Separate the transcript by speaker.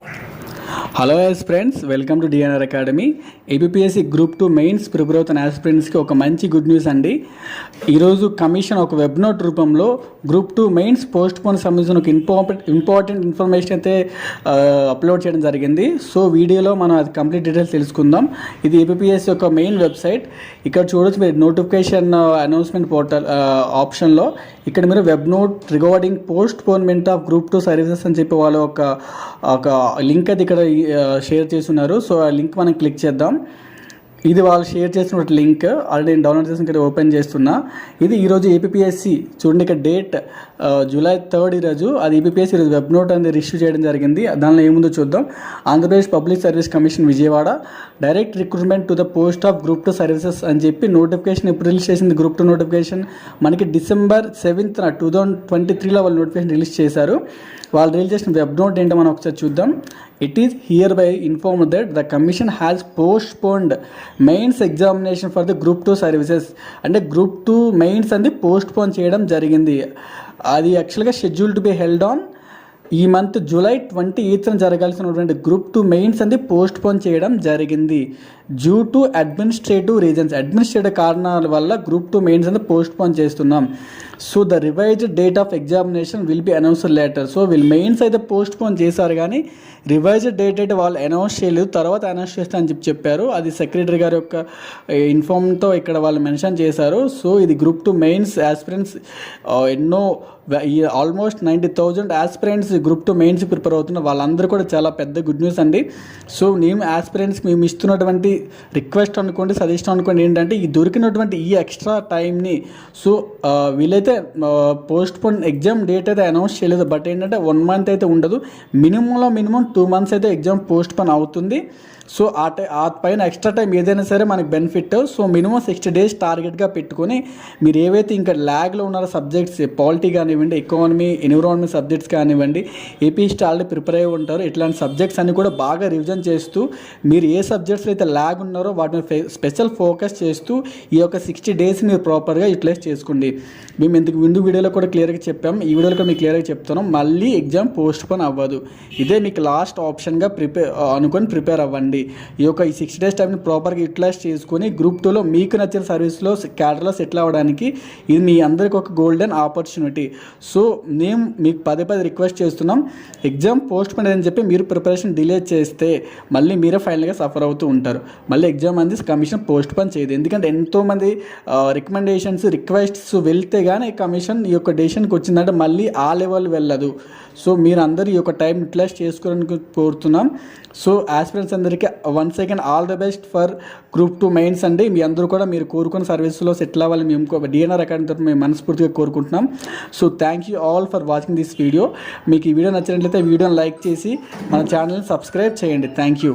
Speaker 1: you hello yes friends welcome to DNR academy APPSC group two mains prepare అవుతున్న ఆస్పిరెంట్స్కి ఒక మంచి good news అండి. ఈరోజు కమిషన్ ఒక వెబ్ నోట్ రూపంలో group two mains postpone సంబంధించిన ఒక ఇంపార్టెంట్ ఇంపార్టెంట్ ఇన్ఫర్మేషన్ అయితే అప్లోడ్ చేయడం జరిగింది. సో వీడియోలో మనం అది కంప్లీట్ డీటెయిల్స్ తెలుసుకుందాం. ఇది ఏబిపిఎస్సి యొక్క మెయిన్ వెబ్సైట్ ఇక్కడ చూడొచ్చు మీరు నోటిఫికేషన్ అనౌన్స్మెంట్ పోర్టల్ ఆప్షన్లో ఇక్కడ మీరు web note regarding postponement of group two services అని చెప్పి వాళ్ళు ఒక ఒక లింక్ అయితే ఇక్కడ షేర్ చేస్తున్నారు. సో ఆ లింక్ మనం క్లిక్ చేద్దాం. ఇది వాళ్ళు షేర్ చేసిన ఒక లింక్ ఆల్రెడీ నేను డౌన్లోడ్ చేసిన ఇక్కడ ఓపెన్ చేస్తున్నా. ఇది ఈరోజు ఏపీఎస్సి చూడండి ఇక్కడ డేట్ జూలై థర్డ్ ఈరోజు అది ఏపీఎస్సి ఈరోజు వెబ్ నోట్ అనేది ఇష్యూ చేయడం జరిగింది. దానిలో ఏముందో చూద్దాం. Andhra Pradesh public service commission Vijayawada. Direct recruitment to the post of group two services అని చెప్పి నోటిఫికేషన్ ఇప్పుడు రిలీజ్ చేసింది? గ్రూప్ టూ నోటిఫికేషన్ మనకి December seventh two thousand twenty త్రీలో వాళ్ళు నోటిఫికేషన్ రిలీజ్ చేశారు. వాళ్ళు రిలీజ్ చేసిన వెబ్ నోట్ ఏంటో మనం ఒకసారి చూద్దాం. It is here by inform that the commission has postponed mains examination for the group two services అంటే గ్రూప్ టూ మెయిన్స్ అనేది పోస్ట్ పోన్ చేయడం జరిగింది. అది యాక్చువల్గా schedule to be held on ఈ మంత్ జూలై ట్వంటీ ఎయిత్న జరగాల్సినటువంటి గ్రూప్ టూ మెయిన్స్ అనేది పోస్ట్ పోన్ చేయడం జరిగింది. Due to administrative reasons administrative కారణాల వల్ల గ్రూప్ టూ మెయిన్స్ అనేది పోస్ట్ పోన్ చేస్తున్నాం. So the revised date of examination will be announced later so వీళ్ళు మెయిన్స్ అయితే పోస్ట్ పోన్ చేశారు కానీ రివైజ్డ్ డేట్ అయితే వాళ్ళు అనౌన్స్ చేయలేదు. తర్వాత అనౌన్స్ చేస్తా అని చెప్పి చెప్పారు. అది సెక్రటరీ గారి యొక్క ఇన్ఫామ్తో ఇక్కడ వాళ్ళు మెన్షన్ చేశారు. సో ఇది గ్రూప్ టూ మెయిన్స్ యాస్పిరెంట్స్ ఎన్నో almost ninety thousand aspirants group two mains prepare అవుతున్న వాళ్ళందరూ కూడా చాలా పెద్ద గుడ్ న్యూస్ అండి. సో మేము ఆస్పిరెంట్స్కి మేము ఇస్తున్నటువంటి రిక్వెస్ట్ అనుకోండి సజెషన్ అనుకోండి ఏంటంటే ఈ దొరికినటువంటి ఈ ఎక్స్ట్రా టైంని సో వీలైతే పోస్ట్ పోన్ ఎగ్జామ్ డేట్ అయితే అనౌన్స్ చేయలేదు. బట్ ఏంటంటే వన్ మంత్ అయితే ఉండదు. మినిమంలో మినిమం టూ మంత్స్ అయితే ఎగ్జామ్ పోస్ట్ పోన్ అవుతుంది. సో ఆ టై ఆ పైన ఎక్స్ట్రా టైం ఏదైనా సరే మనకి benefit. So minimum sixty days టార్గెట్గా పెట్టుకొని మీరు ఏవైతే ఇంకా ల్యాగ్లో ఉన్నారో సబ్జెక్ట్స్ పాలిటీ కానివ్వండి ఎకానమీ ఎన్విరాన్మెంట్ సబ్జెక్ట్స్ కానివ్వండి ఏపీస్ట్ ఆల్రెడీ ప్రిపేర్ అయ్యి ఉంటారు. ఇట్లాంటి సబ్జెక్ట్స్ అన్ని కూడా బాగా రివిజన్ చేస్తూ మీరు ఏ సబ్జెక్ట్స్లో అయితే ల్యాగ్ ఉన్నారో వాటిని స్పెషల్ ఫోకస్ చేస్తూ ఈ యొక్క సిక్స్టీ డేస్ మీరు ప్రాపర్గా యూటిలైజ్ చేసుకోండి. మేము ఇంతకు ముందు వీడియోలో కూడా క్లియర్గా చెప్పాం. ఈ వీడియోలో కూడా మీకు క్లియర్గా చెప్తున్నాం. మళ్ళీ ఎగ్జామ్ పోస్ట్ పోన్ అవ్వదు. ఇదే మీకు లాస్ట్ ఆప్షన్గా ప్రిపేర్ అనుకొని ప్రిపేర్ అవ్వండి. ఈ యొక్క ఈ సిక్స్ డేస్ టైంని ప్రాపర్గా యూటిలైజ్ చేసుకొని గ్రూప్ టూలో మీకు నచ్చిన సర్వీస్లో క్యాడర్లో సెటిల్ అవ్వడానికి ఇది మీ అందరికి ఒక గోల్డెన్ ఆపర్చునిటీ సో మేము మీకు పదే పదే రిక్వెస్ట్ చేస్తున్నాం. ఎగ్జామ్ పోస్ట్ పోన్ అని చెప్పి మీరు ప్రిపరేషన్ డిలే చేస్తే మళ్ళీ మీరే ఫైనల్గా సఫర్ అవుతూ ఉంటారు. మళ్ళీ ఎగ్జామ్ అనేది కమిషన్ పోస్ట్ పోన్ చేయదు. ఎందుకంటే ఎంతోమంది రికమెండేషన్స్ రిక్వెస్ట్స్ వెళ్తే కానీ కమిషన్ ఈ యొక్క డెసిషన్కి వచ్చిందంటే మళ్ళీ ఆ లెవెల్ వెళ్ళదు. సో మీరు అందరూ ఈ యొక్క టైం యూటిలైజ్ చేసుకోవడానికి కోరుతున్నాం. సో ఆస్పిరెంట్స్ అందరికీ one second all the best for group two mains అండి. మీ అందరూ కూడా మీరు కోరుకున్న సర్వీస్లో సెటిల్ అవ్వాలి మేము డిఎన్ఆర్ అకాడమీ తరఫున మేము మనస్ఫూర్తిగా కోరుకుంటున్నాం. So thank you all for watching this video మీకు ఈ వీడియో నచ్చినట్లయితే వీడియోని లైక్ చేసి మన ఛానల్ని సబ్స్క్రైబ్ చేయండి. Thank you